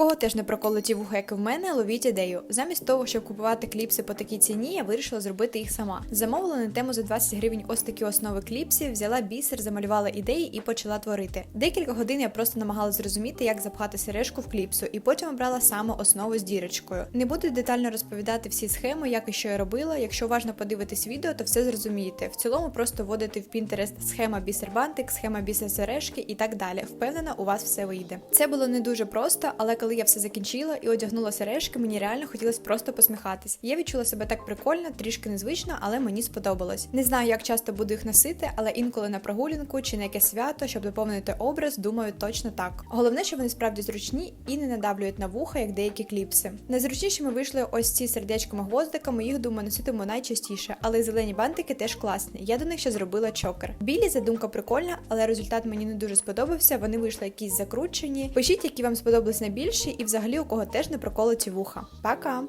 кого теж не проколоті вуха, як в мене, ловіть ідею. Замість того, щоб купувати кліпси по такій ціні, я вирішила зробити їх сама. Замовила на тему за 20 гривень ось такі основи кліпсів, взяла бісер, замалювала ідеї і почала творити. Декілька годин я просто намагалась зрозуміти, як запхати сережку в кліпсу, і потім обрала саме основу з дірочкою. Не буду детально розповідати всі схеми, як і що я робила. Якщо уважно подивитись відео, то все зрозумієте. В цілому просто вводити в Pinterest схема бісер-бантик, схема бісер сережки і так далі. Впевнена, у вас все вийде. Це було не дуже просто, але коли я все закінчила і одягнула сережки, мені реально хотілося просто посміхатись. Я відчула себе так прикольно, трішки незвично, але мені сподобалось. Не знаю, як часто буду їх носити, але інколи на прогулянку чи на якесь свято, щоб доповнити образ, думаю, точно так. Головне, що вони справді зручні і не надавлюють на вуха, як деякі кліпси. Найзручнішими вийшли ось ці сердечками-гвоздиками. Їх думаю носитиму найчастіше, але зелені бантики теж класні. Я до них ще зробила чокер. Білі задумка прикольна, але результат мені не дуже сподобався. Вони вийшли якісь закручені. Пишіть, які вам сподобались найбільше, і взагалі у кого теж не проколоті вуха. Пока!